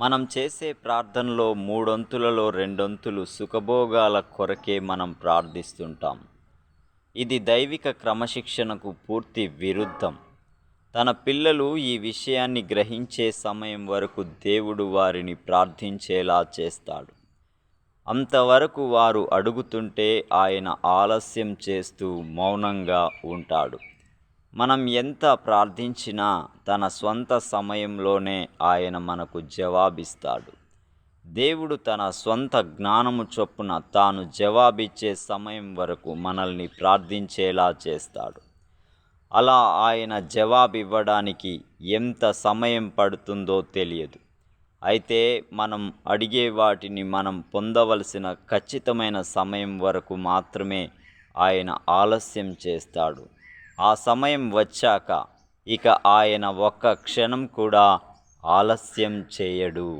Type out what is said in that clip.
మనం చేసే ప్రార్థనలో మూడొంతులలో రెండొంతులు సుఖభోగాల కొరకే మనం ప్రార్థిస్తుంటాం. ఇది దైవిక క్రమశిక్షణకు పూర్తి విరుద్ధం. తన పిల్లలు ఈ విషయాన్ని గ్రహించే సమయం వరకు దేవుడు వారిని ప్రార్థించేలా చేస్తాడు. అంతవరకు వారు అడుగుతుంటే ఆయన ఆలస్యం చేస్తూ మౌనంగా ఉంటాడు. మనం ఎంత ప్రార్థించినా తన స్వంత సమయంలోనే ఆయన మనకు జవాబిస్తాడు. దేవుడు తన స్వంత జ్ఞానము చొప్పున తాను జవాబిచ్చే సమయం వరకు మనల్ని ప్రార్థించేలా చేస్తాడు. అలా ఆయన జవాబివ్వడానికి ఎంత సమయం పడుతుందో తెలియదు. అయితే మనం అడిగే వాటిని మనం పొందవలసిన ఖచ్చితమైన సమయం వరకు మాత్రమే ఆయన ఆలస్యం చేస్తాడు. ఆ సమయం వచ్చాక ఇక ఆయన ఒక్క క్షణం కూడా ఆలస్యం చేయడు.